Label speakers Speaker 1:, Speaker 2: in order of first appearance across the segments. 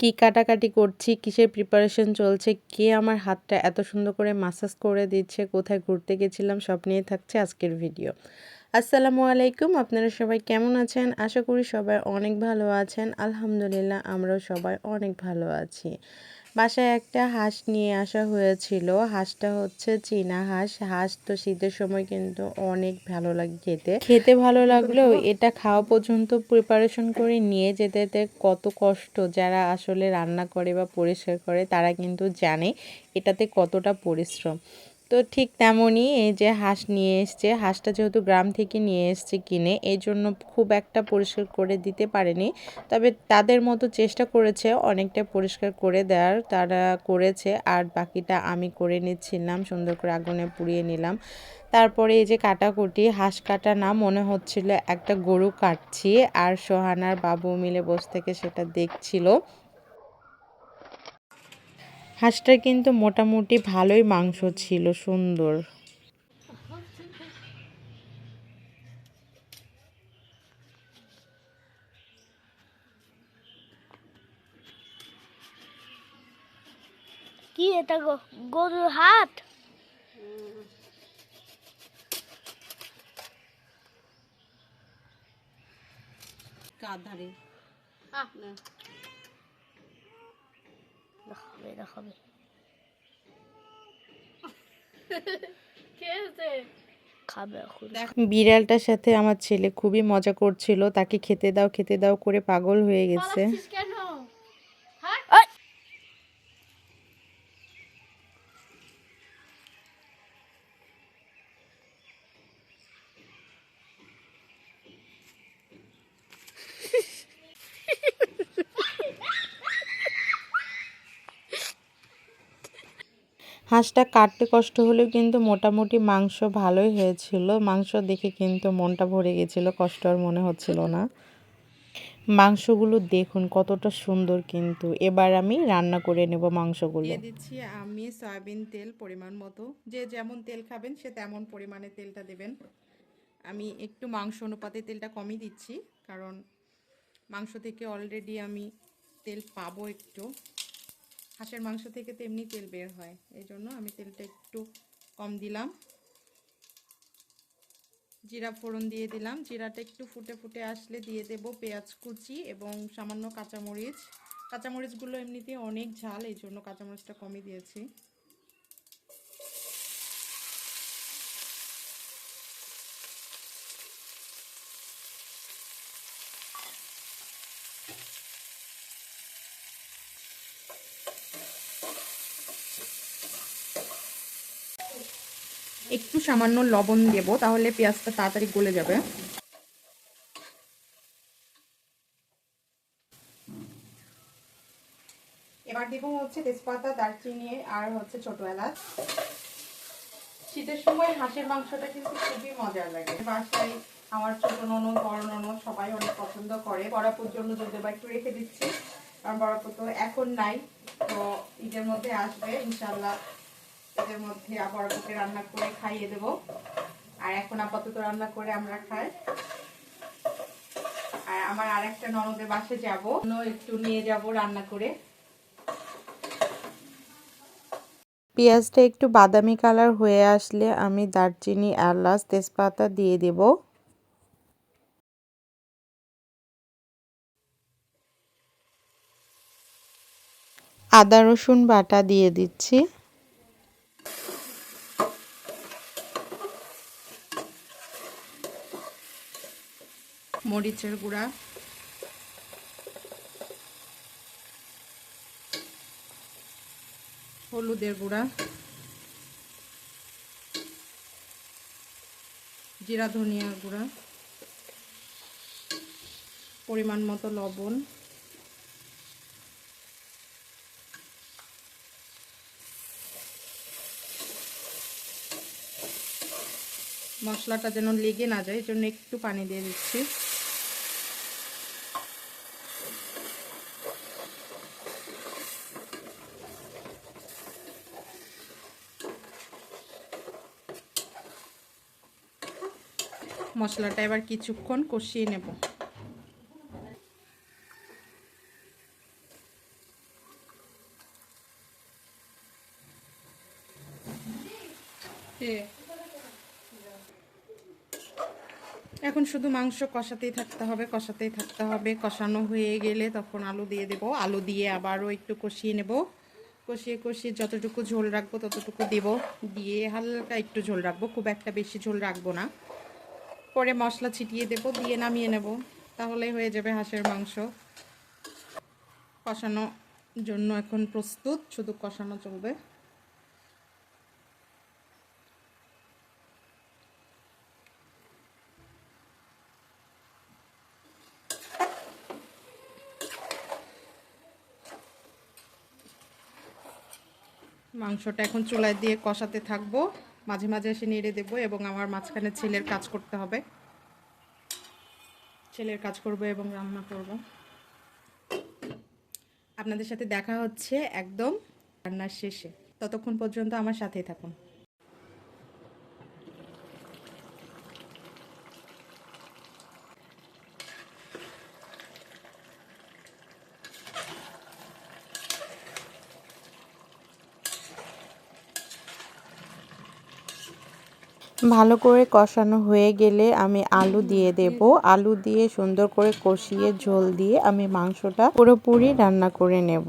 Speaker 1: কি কাটাকাটি করছি, কিসের প্রিপারেশন চলছে, কে আমার হাতটা এত সুন্দর করে মাসাজ করে দিচ্ছে, কোথায় ঘুরতে গেছিলাম, সব নিয়ে থাকছে আজকের ভিডিও আসসালামু আলাইকুম, আপনারা সবাই কেমন আছেন? আশা করি সবাই অনেক ভালো আছেন। আলহামদুলিল্লাহ, আমরাও সবাই অনেক ভালো আছি। বাসায় একটা হাঁস নিয়ে আসা হয়েছিল। হাঁসটা হচ্ছে চীনা হাঁস। হাঁস তো শীতের সময় কিন্তু অনেক ভালো লাগে খেতে। খেতে ভালো লাগল এটা খাওয়া পর্যন্ত প্রিপারেশন করে নিয়ে যেতে যেতে কত কষ্ট যারা আসলে রান্না করে বা পরিষ্কার করে তারা কিন্তু জানে এটাতে কতটা পরিশ্রম। তো ঠিক তেমনই এই যে হাঁস নিয়ে এসছে। হাঁসটা যেহেতু গ্রাম থেকে নিয়ে এসছে কিনে এই জন্য খুব একটা পরিষ্কার করে দিতে পারেনি। তবে তাদের মতো চেষ্টা করেছে অনেকটা পরিষ্কার করে দেওয়ার, তারা করেছে আর বাকিটা আমি করে নিচ্ছিলাম, সুন্দর করে আগুনে পুড়িয়ে নিলাম। তারপরে এই যে কাটাকুটি, হাঁস কাটা না মনে হচ্ছিল, একটা গরু কাটছি আর সোহানার বাবু মিলে বসে থেকে সেটা দেখছিল। হাঁসটার কিন্তু মোটামুটি ভালোই মাংস ছিল সুন্দর।
Speaker 2: কি এটা গরুর হাট?
Speaker 1: কাধারে
Speaker 2: দেখাবে দেখাবে খাবে হবে
Speaker 1: বিড়ালটার সাথে আমার ছেলে খুবই মজা করছিল তাকে খেতে দাও খেতে দাও করে পাগল হয়ে গেছে। হাঁসটা কাটতে কষ্ট হলেও কিন্তু মোটামুটি মাংস ভালোই হয়েছিল। মাংস দেখে কিন্তু মনটা ভরে গেছিল, কষ্ট আর মনে হচ্ছিল না। মাংসগুলো দেখুন কতটা সুন্দর কিন্তু। এবার আমি রান্না করে নেব মাংসগুলো।
Speaker 3: দিয়ে দিচ্ছি আমি সয়াবিন তেল পরিমাণ মতো। যে যেমন তেল খাবেন সে তেমন পরিমাণে তেলটা দেবেন। আমি একটু মাংস অনুপাতে তেলটা কমই দিচ্ছি, কারণ মাংস থেকে অলরেডি আমি তেল পাবো একটু। হাঁসের মাংস থেকে তো এমনি তেল বের হয়। এই জন্য আমি তেলটা একটু কম দিলাম। জিরা ফোড়ন দিয়ে দিলাম। জিরাটা একটু ফুটে ফুটে আসলে দিয়ে দেব পেঁয়াজ কুচি এবং সামান্য কাঁচামরিচ। কাঁচামরিচগুলো এমনিতে অনেক ঝাল, এই জন্য কাঁচামরিচটা কমই দিয়েছি। একটু সামান্য লবণ দেব, তাহলে পেঁয়াজটা তাড়াতাড়ি গলে যাবে। এবার দেবো হচ্ছে তেজপাতা, দারচিনি, আর হচ্ছে ছোট এলাচ। শীতের সময় হাঁসের মাংসটা কিন্তু খুবই মজার লাগে। বাসায় আমার ছোট ননদ, বড় ননদ সবাই অনেক পছন্দ করে। বড়াপুর জন্য যদি বা একটু রেখে দিচ্ছি, কারণ বড়াপুর তো এখন নাই, তো ঈদের মধ্যে আসবে, ইনশাল্লাহ এদের মধ্যে আবার ওকে রান্না করে খাইয়ে দেব। আর এখন আপাতত রান্না করে আমরা খাই। আর আমার আরেকটা ননদের বাসে যাব। একটু নিয়ে যাব রান্না করে।
Speaker 1: পেঁয়াজটা একটু বাদামি কালার হয়ে আসলে আমি দারচিনি এলাচ তেজপাতা দিয়ে দেব। আদা রসুন বাটা দিয়ে দিচ্ছি।
Speaker 3: মরিচের গুঁড়া। হলুদের গুঁড়া। জিরা ধনিয়ার গুঁড়া। পরিমাণ মতো লবণ। মশলাটা যেন লেগে না যায় এই জন্য একটু পানি দিয়ে দিচ্ছি। মশলাটা এবার কিছুক্ষণ কষিয়ে নেব। এখন শুধু মাংস কষাতেই থাকতে হবে, কষাতেই থাকতে হবে। কষানো হয়ে গেলে তখন আলু দিয়ে দেব। আলু দিয়ে আবারও একটু কষিয়ে নেব। কষিয়ে কষিয়ে যতটুকু ঝোল রাখব ততটুকু দেব। দিয়ে হালকা একটু ঝোল রাখব। খুব একটা বেশি ঝোল রাখব না। পরে মশলা ছিটিয়ে দেব, দিয়ে নামিয়ে নেব। তাহলে হয়ে যাবে হাঁসের মাংস। কষানো জন্য এখন প্রস্তুত, শুধু কষানো চলবে। মাংসটা এখন চুলায় দিয়ে কষাতে থাকব। মাঝে মাঝে এসে নেড়ে দেবো এবং আমার মাঝখানে ছেলের কাজ করতে হবে। ছেলের কাজ করব এবং রান্না করব। আপনাদের সাথে দেখা হচ্ছে একদম রান্নার শেষে। ততক্ষণ পর্যন্ত আমার সাথেই থাকুন।
Speaker 1: ভালো করে কষানো হয়ে গেলে আমি আলু দিয়ে দেব। আলু দিয়ে সুন্দর করে কষিয়ে ঝোল দিয়ে আমি মাংসটা পুরোপুরি রান্না করে নেব।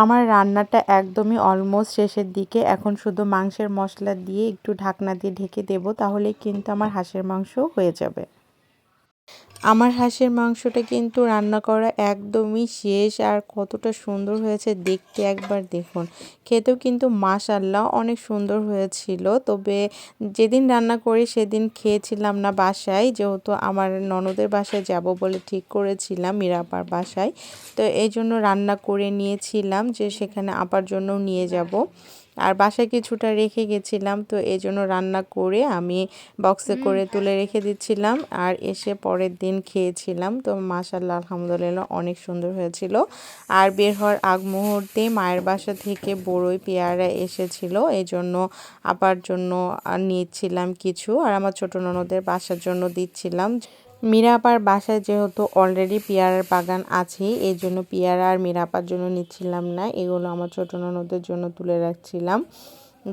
Speaker 1: আমার রান্নাটা একদমই অলমোস্ট শেষের দিকে। এখন শুধু মাংসের মশলা দিয়ে একটু ঢাকনা দিয়ে ঢেকে দেব, তাহলে কিন্তু আমার হাঁসের মাংস হয়ে যাবে। আমার হাঁসের মাংসটা কিন্তু রান্না করা একদমই শেষ আর কতটা সুন্দর হয়েছে দেখতে একবার দেখুন। খেতেও কিন্তু মাশাল্লাহ অনেক সুন্দর হয়েছিল। তবে যেদিন রান্না করি সেদিন খেয়েছিলাম না বাসায়, যেহেতু আমার ননদের বাসায় যাব বলে ঠিক করেছিলাম মিরাপার বাসায়। তো এই জন্য রান্না করে নিয়েছিলাম যে সেখানে আপার জন্য নিয়ে যাব। আর বাসায় কিছুটা রেখে গেছিলাম তো এই জন্য রান্না করে আমি বক্সে করে তুলে রেখে দিচ্ছিলাম। আর এসে পরের দিন খেয়েছিলাম তো মাশাল্লাহ আলহামদুলিল্লাহ অনেক সুন্দর হয়েছিল। আর বের হওয়ার আগ মুহূর্তে মায়ের বাসা থেকে বড়ই পেয়ারা এসেছিল এই জন্য আপার জন্য নিচ্ছিলাম কিছু। আর আমার ছোটো ননদের বাসার জন্য দিচ্ছিলাম। মিরাপার বাসায় যেহেতু অলরেডি পেয়ারার বাগান আছে এই জন্য পেয়ারা আর মিরাপার জন্য নিচ্ছিলাম না। এগুলো আমার ছোটো ননদের জন্য তুলে রাখছিলাম।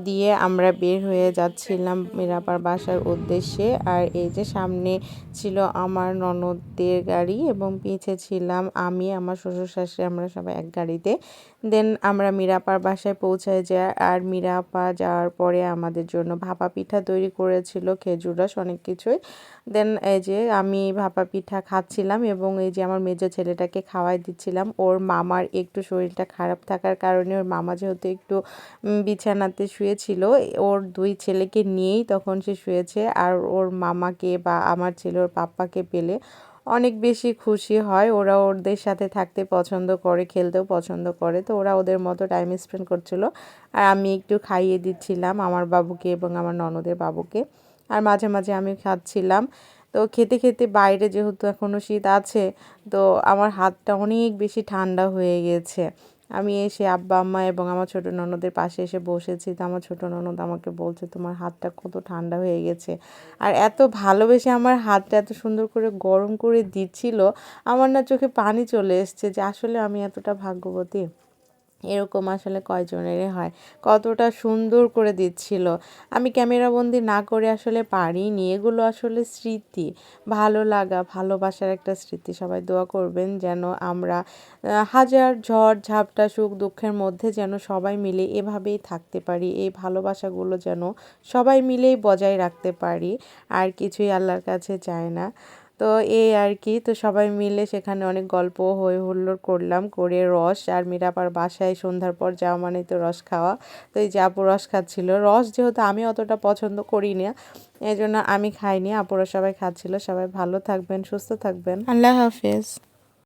Speaker 1: দিয়ে আমরা বের হয়ে যাচ্ছিলাম মিরাপার বাসার উদ্দেশ্যে। আর এই যে সামনে ছিল আমার ননদদের গাড়ি এবং পিছে ছিলাম আমি, আমার শ্বশুর শাশুড়ি, আমরা সবাই এক গাড়িতে। দেন আমরা মিরাপার বাসায় পৌঁছায় যাই আর মিরাপা যাওয়ার পরে আমাদের জন্য ভাপা পিঠা তৈরি করেছিল, খেজুর রস, অনেক কিছুই। দেন এই যে আমি ভাপা পিঠা খাচ্ছিলাম এবং এই যে আমার মেজো ছেলেটাকে খাওয়াই দিচ্ছিলাম। ওর মামার একটু শরীরটা খারাপ থাকার কারণে ওর মামা যেহেতু একটু বিছানাতে শুয়েছিল, ওর দুই ছেলেকে নিয়েই তখন সে শুয়েছে। আর ওর মামাকে বা আমার ছেলে, ওর পাপ্পাকে পেলে অনেক বেশি খুশি হয়। ওরা ওদের সাথে থাকতে পছন্দ করে, খেলতেও পছন্দ করে। তো ওরা ওদের মতো টাইম স্পেন্ড করছিল। আর আমি একটু খাইয়ে দিচ্ছিলাম আমার বাবুকে এবং আমার ননদের বাবুকে। আর মাঝে মাঝে আমি খাচ্ছিলাম। তো খেতে খেতে বাইরে যেহেতু এখনও শীত আছে, তো আমার হাতটা অনেক বেশি ঠান্ডা হয়ে গেছে। আমি এসে আব্বা, আম্মা এবং আমার ছোটো ননদের পাশে এসে বসেছি। তো আমার ছোটো ননদ আমাকে বলছে, তোমার হাতটা কত ঠান্ডা হয়ে গেছে। আর এত ভালোবেসে আমার হাতটা এত সুন্দর করে গরম করে দিচ্ছিল, আমার না চোখে পানি চলে এসছে যে আসলে আমি এতটা ভাগ্যবতী। এরকম আসলে কয়জনেরই হয়। কতটা সুন্দর করে দিচ্ছিল। আমি ক্যামেরাবন্দি না করে আসলে পারিনি। এগুলো আসলে স্মৃতি। ভালো লাগা, ভালোবাসার একটা স্মৃতি। সবাই দোয়া করবেন যেন আমরা হাজার ঝড়, ঝাপটা, সুখ, দুঃখের মধ্যে যেন সবাই মিলে এভাবেই থাকতে পারি। এই ভালোবাসাগুলো যেন সবাই মিলেই বজায় রাখতে পারি। আর কিছুই আল্লাহর কাছে চায় না। তো এই আর কি, তো সবাই মিলে সেখানে অনেক গল্প হই হুল্লোড় করলাম, করে রস আর মিরাপার বাসায় সন্ধ্যার পর যাওয়া মানে তো রস খাওয়া। তো এই যে আপু রস খাচ্ছিল, রস যেহেতু আমি অতটা পছন্দ করি না এই জন্য আমি খাইনি, আপুরা সবাই খাচ্ছিল, সবাই ভালো থাকবেন, সুস্থ থাকবেন। আল্লাহ হাফেজ।